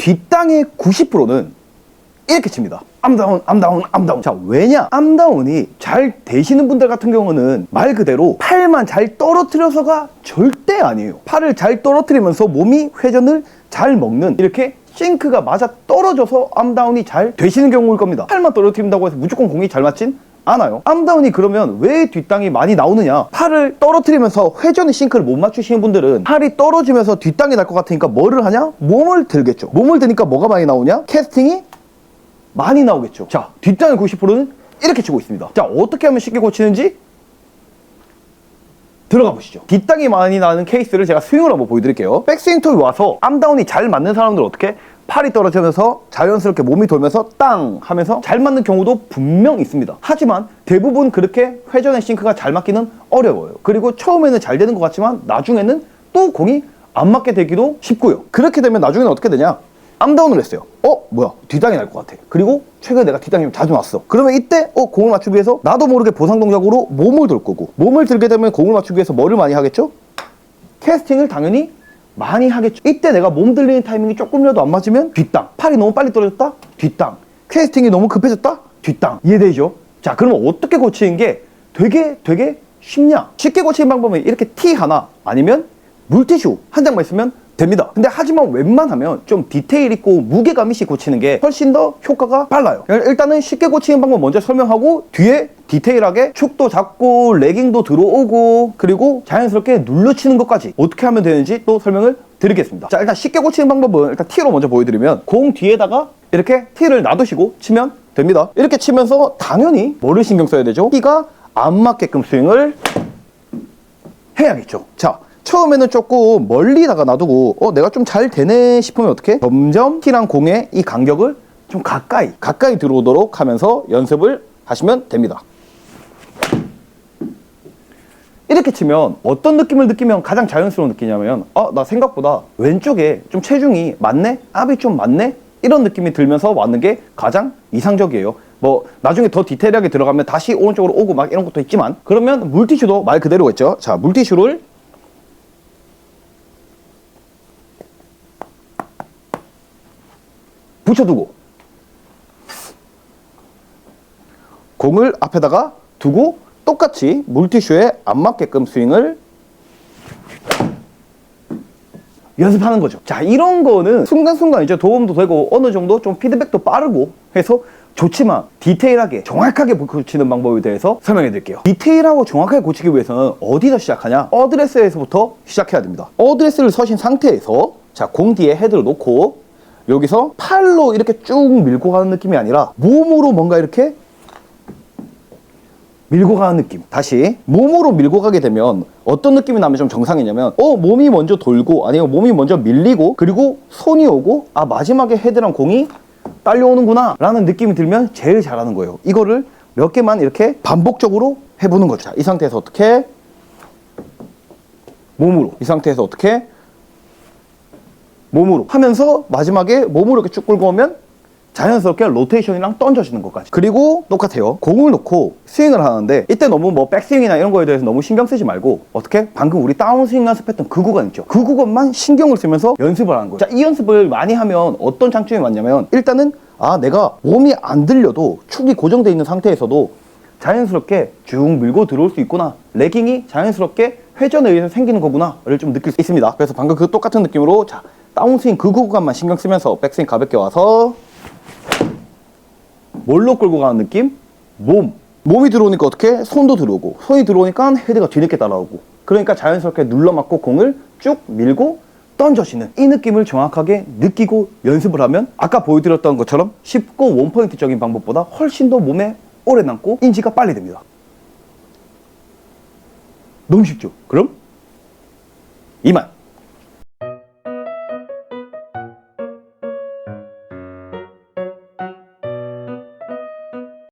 뒷땅의 90%는 이렇게 칩니다. 암다운, 암다운, 암다운. 자, 왜냐? 암다운이 잘 되시는 분들 같은 경우는 말 그대로 팔만 잘 떨어뜨려서가 절대 아니에요. 팔을 잘 떨어뜨리면서 몸이 회전을 잘 먹는 이렇게 싱크가 맞아 떨어져서 암다운이 잘 되시는 경우일 겁니다. 팔만 떨어뜨린다고 해서 무조건 공이 잘 맞진 않아요. 암다운이 그러면 왜 뒷땅이 많이 나오느냐? 팔을 떨어뜨리면서 회전의 싱크를 못 맞추시는 분들은 팔이 떨어지면서 뒷땅이 날 것 같으니까 뭐를 하냐? 몸을 들겠죠. 몸을 드니까 뭐가 많이 나오냐? 캐스팅이 많이 나오겠죠. 자, 뒷땅의 90%는 이렇게 치고 있습니다. 자, 어떻게 하면 쉽게 고치는지 들어가 보시죠. 뒷땅이 많이 나는 케이스를 제가 스윙을 한번 보여드릴게요. 백스윙 톡이 와서 암다운이 잘 맞는 사람들은 어떻게? 팔이 떨어지면서 자연스럽게 몸이 돌면서 땅 하면서 잘 맞는 경우도 분명 있습니다. 하지만 대부분 그렇게 회전의 싱크가 잘 맞기는 어려워요. 그리고 처음에는 잘 되는 것 같지만 나중에는 또 공이 안 맞게 되기도 쉽고요. 그렇게 되면 나중에는 어떻게 되냐? 암다운을 했어요. 어? 뭐야? 뒷땅이 날 것 같아. 그리고 최근에 내가 뒷땅이 좀 자주 났어. 그러면 이때 어 공을 맞추기 위해서 나도 모르게 보상 동작으로 몸을 들 거고 몸을 들게 되면 공을 맞추기 위해서 뭐를 많이 하겠죠? 캐스팅을 당연히 많이 하겠죠. 이때 내가 몸 들리는 타이밍이 조금이라도 안 맞으면 뒷땅. 팔이 너무 빨리 떨어졌다? 뒷땅. 캐스팅이 너무 급해졌다? 뒷땅. 이해되죠? 자, 그러면 어떻게 고치는 게 되게 되게 쉽냐? 쉽게 고치는 방법은 이렇게 티 하나 아니면 물티슈 한 장만 있으면 됩니다. 근데 하지만 웬만하면 좀 디테일 있고 무게감 있이 고치는 게 훨씬 더 효과가 빨라요. 일단은 쉽게 고치는 방법 먼저 설명하고 뒤에 디테일하게 축도 잡고 레깅도 들어오고 그리고 자연스럽게 눌러치는 것까지 어떻게 하면 되는지 또 설명을 드리겠습니다. 자 일단 쉽게 고치는 방법은 일단 티로 먼저 보여드리면 공 뒤에다가 이렇게 티를 놔두시고 치면 됩니다. 이렇게 치면서 당연히 뭐를 신경 써야 되죠? 티가 안 맞게끔 스윙을 해야겠죠. 자, 처음에는 조금 멀리다가 놔두고 어 내가 좀 잘 되네 싶으면 어떻게? 점점 티랑 공의 이 간격을 좀 가까이 가까이 들어오도록 하면서 연습을 하시면 됩니다. 이렇게 치면 어떤 느낌을 느끼면 가장 자연스러운 느끼냐면 어 나 생각보다 왼쪽에 좀 체중이 많네 압이 좀 많네 이런 느낌이 들면서 왔는 게 가장 이상적이에요 뭐 나중에 더 디테일하게 들어가면 다시 오른쪽으로 오고 막 이런 것도 있지만 그러면 물티슈도 말 그대로겠죠 자 물티슈를 붙여두고 공을 앞에다가 두고 똑같이 물티슈에 안 맞게끔 스윙을 연습하는 거죠. 자, 이런 거는 순간순간 이제 도움도 되고 어느 정도 좀 피드백도 빠르고 해서 좋지만 디테일하게 정확하게 고치는 방법에 대해서 설명해 드릴게요. 디테일하고 정확하게 고치기 위해서는 어디서 시작하냐? 어드레스에서부터 시작해야 됩니다. 어드레스를 서신 상태에서 자, 공 뒤에 헤드를 놓고 여기서 팔로 이렇게 쭉 밀고 가는 느낌이 아니라 몸으로 뭔가 이렇게 밀고 가는 느낌. 다시 몸으로 밀고 가게 되면 어떤 느낌이 나면 좀 정상이냐면 어 몸이 먼저 돌고 아니면 몸이 먼저 밀리고 그리고 손이 오고 아 마지막에 헤드랑 공이 딸려오는구나 라는 느낌이 들면 제일 잘하는 거예요. 이거를 몇 개만 이렇게 반복적으로 해보는 거죠. 자, 이 상태에서 어떻게 몸으로 이 상태에서 어떻게 몸으로 하면서 마지막에 몸으로 이렇게 쭉 끌고 오면 자연스럽게 로테이션이랑 던져지는 것까지. 그리고 똑같아요. 공을 놓고 스윙을 하는데 이때 너무 뭐 백스윙이나 이런 거에 대해서 너무 신경 쓰지 말고 어떻게? 방금 우리 다운스윙 연습했던 그 구간 있죠. 그 구간만 신경을 쓰면서 연습을 하는 거예요. 자이 연습을 많이 하면 어떤 장점이 많냐면 일단은 아 내가 몸이 안 들려도 축이 고정되어 있는 상태에서도 자연스럽게 쭉 밀고 들어올 수 있구나. 레깅이 자연스럽게 회전에 의해서 생기는 거구나를 좀 느낄 수 있습니다. 그래서 방금 그 똑같은 느낌으로 자 다운스윙 그 구간만 신경 쓰면서 백스윙 가볍게 와서 뭘로 끌고 가는 느낌? 몸. 몸이 들어오니까 어떻게? 손도 들어오고, 손이 들어오니까 헤드가 뒤늦게 따라오고, 그러니까 자연스럽게 눌러맞고 공을 쭉 밀고 던져지는 이 느낌을 정확하게 느끼고 연습을 하면 아까 보여드렸던 것처럼 쉽고 원포인트적인 방법보다 훨씬 더 몸에 오래 남고 인지가 빨리 됩니다. 너무 쉽죠? 그럼